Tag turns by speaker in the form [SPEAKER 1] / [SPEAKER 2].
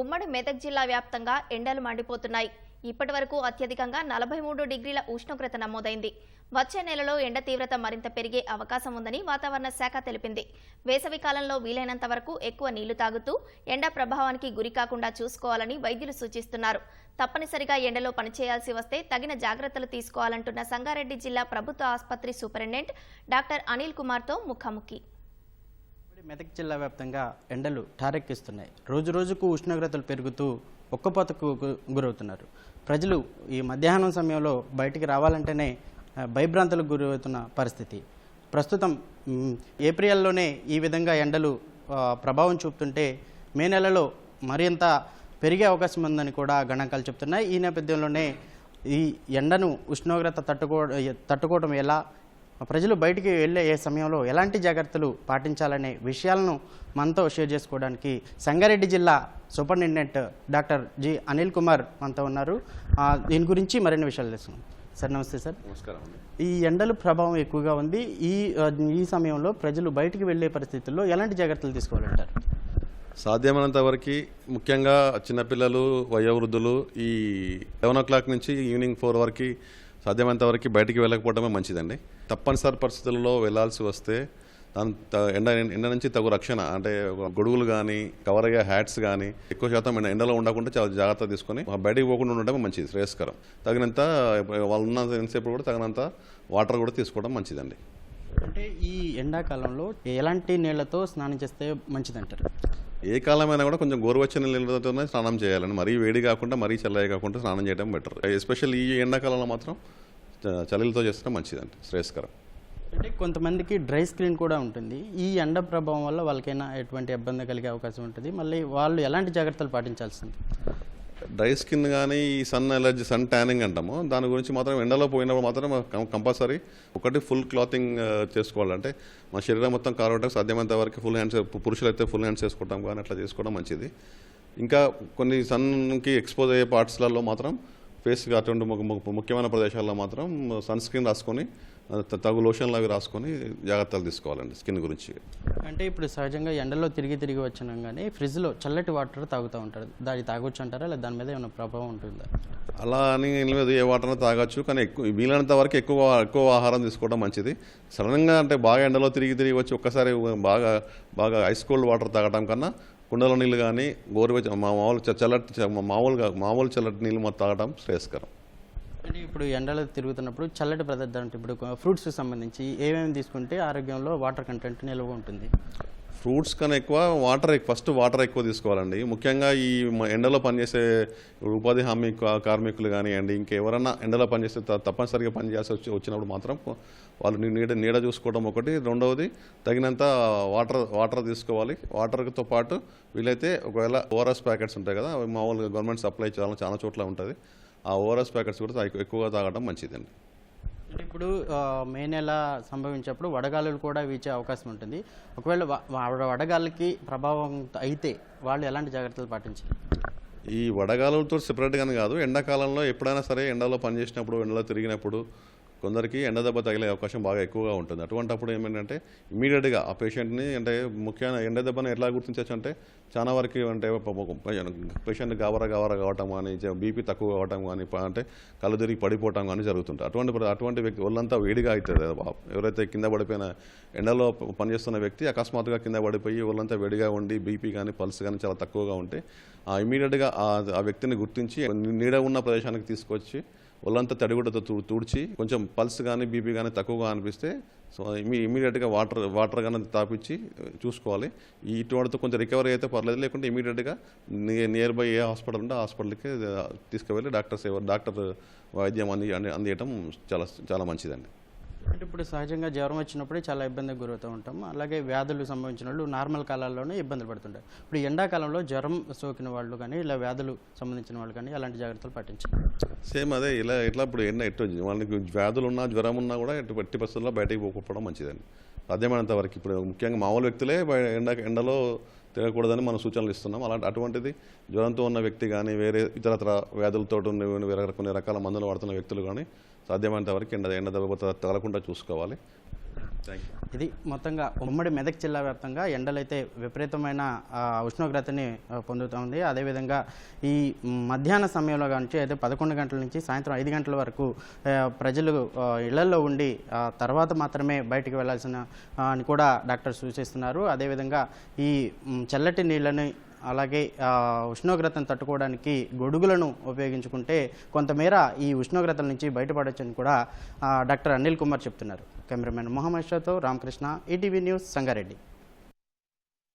[SPEAKER 1] ఉమ్మడి మెదక్ జిల్లా వ్యాప్తంగా ఎండలు మండిపోతున్నాయి. ఇప్పటి వరకు అత్యధికంగా నలభై మూడు డిగ్రీల ఉష్ణోగ్రత నమోదైంది. వచ్చే నెలలో ఎండ తీవ్రత మరింత పెరిగే అవకాశం ఉందని వాతావరణ శాఖ తెలిపింది. వేసవి కాలంలో వీలైనంత వరకు ఎక్కువ నీళ్ళు తాగుతూ ఎండ ప్రభావానికి గురికాకుండా చూసుకోవాలని వైద్యులు సూచిస్తున్నారు. తప్పనిసరిగా ఎండలో పనిచేయాల్సి వస్తే తగిన జాగ్రత్తలు తీసుకోవాలంటున్న సంగారెడ్డి జిల్లా ప్రభుత్వ ఆసుపత్రి సూపరింటెండెంట్ డాక్టర్ అనిల్ కుమార్తో ముఖాముఖి.
[SPEAKER 2] మెదక్ జిల్లా వ్యాప్తంగా ఎండలు ఠారెక్కిస్తున్నాయి రోజు రోజుకు ఉష్ణోగ్రతలు పెరుగుతూ ఒక్కపోతకు గు- గురవుతున్నారు. ప్రజలు ఈ మధ్యాహ్నం సమయంలో బయటికి రావాలంటేనే భయభ్రాంతులకు గురవుతున్న పరిస్థితి. ప్రస్తుతం ఏప్రిల్లోనే ఈ విధంగా ఎండలు ప్రభావం చూపుతుంటే మే నెలలో మరింత పెరిగే అవకాశం ఉందని కూడా గణాంకాలు చెప్తున్నాయి. ఈ నేపథ్యంలోనే ఈ ఎండను ఉష్ణోగ్రత తట్టుకో తట్టుకోవడం ఎలా ప్రజలు బయటికి వెళ్ళే ఏ సమయంలో ఎలాంటి జాగ్రత్తలు పాటించాలనే విషయాలను మనతో షేర్ చేసుకోవడానికి సంగారెడ్డి జిల్లా superintendent doctor G Anil Kumar మనతో ఉన్నారు. దీని గురించి మరిన్ని విషయాలు తెలుసుకుందాం. సార్ నమస్తే సార్.
[SPEAKER 3] నమస్కారం
[SPEAKER 2] ఈ ఎండల ప్రభావం ఎక్కువగా ఉంది. ఈ ఈ సమయంలో ప్రజలు బయటికి వెళ్ళే పరిస్థితుల్లో ఎలాంటి జాగ్రత్తలు తీసుకోవాలంటారు
[SPEAKER 3] సాధ్యమైనంత వరకు ముఖ్యంగా చిన్నపిల్లలు వయోవృద్ధులు ఈ లెవెన్ ఓ క్లాక్ నుంచి ఈవినింగ్ ఫోర్ వరకు సాధ్యమైనంత వరకు బయటికి వెళ్ళకపోవడమే మంచిదండి. తప్పనిసరి పరిస్థితుల్లో వెళ్ళాల్సి వస్తే దాని ఎండ ఎండ నుంచి తగు రక్షణ అంటే గొడుగులు కానీ కవర్ అయ్యే హ్యాట్స్ కానీ ఎక్కువ శాతం ఎండలో ఉండకుండా చాలా జాగ్రత్త తీసుకొని బయటికి పోకుండా ఉండడమే మంచిది శ్రేయస్కరం. తగినంత వాళ్ళు ఉన్న ఎంతసేపు కూడా తగినంత వాటర్ కూడా తీసుకోవడం మంచిదండి.
[SPEAKER 2] అంటే ఈ ఎండాకాలంలో ఎలాంటి నీళ్ళతో స్నానం చేస్తే మంచిదంటారు?
[SPEAKER 3] ఏ కాలమైనా కూడా కొంచెం గోరువెచ్చని నీళ్ళతోనే స్నానం చేయాలని మరీ వేడి కాకుండా మరీ చల్లగా కాకుండా స్నానం చేయడం బెటర్. ఎస్పెషల్ ఈ ఎండాకాలంలో మాత్రం చ- చలిలతో చేస్తే మంచిదండి శ్రేయస్కరం.
[SPEAKER 2] అంటే కొంతమందికి డ్రై స్క్రీన్ కూడా ఉంటుంది. ఈ ఎండ ప్రభావం వల్ల వాళ్ళకైనా ఎటువంటి ఇబ్బంది కలిగే అవకాశం ఉంటుంది. మళ్ళీ వాళ్ళు ఎలాంటి జాగ్రత్తలు పాటించాల్సింది?
[SPEAKER 3] డ్రై స్కిన్ కానీ ఈ సన్ ఎలర్జీ సన్ ట్యానింగ్ అంటాము. దాని గురించి మాత్రం ఎండలో పోయినప్పుడు మాత్రం కంపల్సరీ ఒకటి ఫుల్ క్లాతింగ్ చేసుకోవాలంటే మన శరీరం మొత్తం కారవటం సాధ్యమైనంత వరకు ఫుల్ హ్యాండ్స్ పురుషులు అయితే ఫుల్ హ్యాండ్స్ వేసుకుంటాం కానీ అట్లా చేసుకోవడం మంచిది. ఇంకా కొన్ని సన్కి ఎక్స్పోజ్ అయ్యే పార్ట్స్లలో మాత్రం ఫేస్ అటువంటి ముఖ్యమైన ప్రదేశాల్లో మాత్రం సన్ స్క్రీన్ రాసుకొని తగు లోషన్లు అవి రాసుకొని జాగ్రత్తలు తీసుకోవాలండి స్కిన్ గురించి.
[SPEAKER 2] అంటే ఇప్పుడు సహజంగా ఎండలో తిరిగి తిరిగి వచ్చినాం కానీ ఫ్రిడ్జ్లో చల్లటి వాటర్ తాగుతూ ఉంటారు. దాన్ని తాగొచ్చు అంటారా? లేదా దాని మీద ఏమైనా ప్రభావం ఉంటుందా?
[SPEAKER 3] అలా అని లేదు ఏ వాటర్ తాగొచ్చు కానీ ఎక్కువ వీలైనంత వరకు ఎక్కువ ఎక్కువ ఆహారం తీసుకోవడం మంచిది. సడన్గా అంటే బాగా ఎండలో తిరిగి తిరిగి వచ్చి ఒక్కసారి బాగా బాగా ఐస్ కోల్డ్ వాటర్ తాగడం కన్నా కుండలో నీళ్ళు కానీ గోరువెచ్చ మా మామూలు చల్లటి మామూలుగా మామూలు చల్లటి నీళ్ళు మొత్తం తాగడం శ్రేయస్కరం.
[SPEAKER 2] అంటే ఇప్పుడు ఎండలో తిరుగుతున్నప్పుడు చల్లటి పదార్థాలు అంటే ఇప్పుడు ఫ్రూట్స్కి సంబంధించి ఏమేమి తీసుకుంటే ఆరోగ్యంలో వాటర్ కంటెంట్ నిల్వ ఉంటుంది?
[SPEAKER 3] ఫ్రూట్స్ కన్నా ఎక్కువ వాటర్ ఫస్ట్ వాటర్ ఎక్కువ తీసుకోవాలండి. ముఖ్యంగా ఈ ఎండలో పనిచేసే ఉపాధి హామీ కార్మికులు కానివ్వండి ఇంకెవరన్నా ఎండలో పనిచేస్తే తప్పనిసరిగా పనిచేయాల్సి వచ్చి వచ్చినప్పుడు మాత్రం వాళ్ళు నీడ నీడ చూసుకోవడం ఒకటి. రెండవది తగినంత వాటర్ వాటర్ తీసుకోవాలి. వాటర్తో పాటు వీలైతే ఒకవేళ ఓఆర్ఎస్ ప్యాకెట్స్ ఉంటాయి కదా అవి మామూలుగా గవర్నమెంట్ సప్లై చాలా చాలా చోట్ల ఉంటుంది. ఆ ఓఆర్ఎస్ ప్యాకెట్స్ కూడా ఎక్కువగా తాగడం మంచిదండి.
[SPEAKER 2] ఇప్పుడు మే నెల సంభవించేప్పుడు వడగాలులు కూడా వీచే అవకాశం ఉంటుంది. ఒకవేళ వడగాలికి ప్రభావం అయితే వాళ్ళు ఎలాంటి జాగ్రత్తలు పాటించాలి?
[SPEAKER 3] ఈ వడగాలులతో సెపరేట్గానే కాదు ఎండాకాలంలో ఎప్పుడైనా సరే ఎండలో పనిచేసినప్పుడు ఎండలో తిరిగినప్పుడు కొందరికి ఎండ దెబ్బ తగిలే అవకాశం బాగా ఎక్కువగా ఉంటుంది. అటువంటప్పుడు ఏమైందంటే ఇమీడియట్గా ఆ పేషెంట్ని అంటే ముఖ్యంగా ఎండదెబ్బని ఎట్లా గుర్తించవచ్చు అంటే చాలా వరకు అంటే పేషెంట్ గావరా గావర కావటం కానీ బీపీ తక్కువ కావటం కానీ అంటే కళ్ళు తిరిగి పడిపోవటం కానీ జరుగుతుంటాయి. అటువంటి అటువంటి వ్యక్తి ఒళ్ళంతా వేడిగా అవుతుంది ఎవరైతే కింద పడిపోయిన ఎండలో పనిచేస్తున్న వ్యక్తి అకస్మాత్తుగా కింద పడిపోయి ఒళ్ళంతా వేడిగా ఉండి బీపీ కానీ పల్స్ కానీ చాలా తక్కువగా ఉంటే ఆ ఇమీడియట్గా ఆ వ్యక్తిని గుర్తించి నీడ ఉన్న ప్రదేశానికి తీసుకొచ్చి ఒళ్ళంతా తడిగుడ్డతో తూ తూడ్చి కొంచెం పల్స్ కానీ బీపీ కానీ తక్కువగా అనిపిస్తే సో మీ ఇమీడియట్గా వాటర్ వాటర్ కానీ తాపించి uh, చూసుకోవాలి. ఈ ఇటువంటితో కొంచెం రికవరీ అయితే పర్లేదు లేకుంటే ఇమీడియట్గా నియర్ బై ఏ హాస్పిటల్ ఉంటే హాస్పిటల్కి uh, తీసుకువెళ్ళి డాక్టర్ సేవ డాక్టర్ వైద్యం అంది- అందియటం చాలా చాలా మంచిదండి.
[SPEAKER 2] అంటే ఇప్పుడు సహజంగా జ్వరం వచ్చినప్పుడే చాలా ఇబ్బందికి గురవుతూ ఉంటాం అలాగే వ్యాధులు సంభవించిన వాళ్ళు నార్మల్ కాలాల్లోనే ఇబ్బందులు పడుతుంటారు. ఇప్పుడు ఎండాకాలంలో జ్వరం సోకిన వాళ్ళు కానీ ఇలా వ్యాధులు సంబంధించిన వాళ్ళు కానీ అలాంటి జాగ్రత్తలు పాటించాలి
[SPEAKER 3] సేమ్ అదే ఇలా ఇట్లా ఇప్పుడు ఎన్న ఎట్టు వాళ్ళకి వ్యాధులు ఉన్నా జ్వరం ఉన్నా కూడా ఎట్టి ఎట్టి పరిస్థితుల్లో బయటకు పోకపోవడం మంచిదండి. సాధ్యమైనంత వరకు ఇప్పుడు ముఖ్యంగా మామూలు వ్యక్తులే ఎండా ఎండ ఎండలో తిరగకూడదని మనం సూచనలు ఇస్తున్నాం. అలాంటి అటువంటిది జ్వరంతో ఉన్న వ్యక్తి కానీ వేరే ఇతరత్ర వ్యాధులతో ఉన్న వేరే కొన్ని రకాల మందులు వాడుతున్న వ్యక్తులు కానీ సాధ్యమైనంత వరకు ఎండ ఎండ దెబ్బ తగలకుండా చూసుకోవాలి.
[SPEAKER 2] ఇది మొత్తంగా ఉమ్మడి మెదక్ జిల్లా వ్యాప్తంగా ఎండలైతే విపరీతమైన ఉష్ణోగ్రతని పొందుతుంది పొందుతోంది అదేవిధంగా ఈ మధ్యాహ్న సమయంలో నుంచి అయితే పదకొండు గంటల నుంచి సాయంత్రం ఐదు గంటల వరకు ప్రజలు ఇళ్ళలో ఉండి తర్వాత మాత్రమే బయటికి వెళ్ళాల్సిన అని కూడా డాక్టర్ సూచిస్తున్నారు. అదేవిధంగా ఈ చల్లటి నీళ్ళని అలాగే ఉష్ణోగ్రతను తట్టుకోవడానికి గొడుగులను ఉపయోగించుకుంటే కొంతమేర ఈ ఉష్ణోగ్రతల నుంచి బయటపడొచ్చని కూడా డాక్టర్ అనిల్ కుమార్ చెప్తున్నారు. కెమెరామెన్ మొహమ్మద్ షాతో రామకృష్ణ ఈటీవీ న్యూస్ సంగారెడ్డి.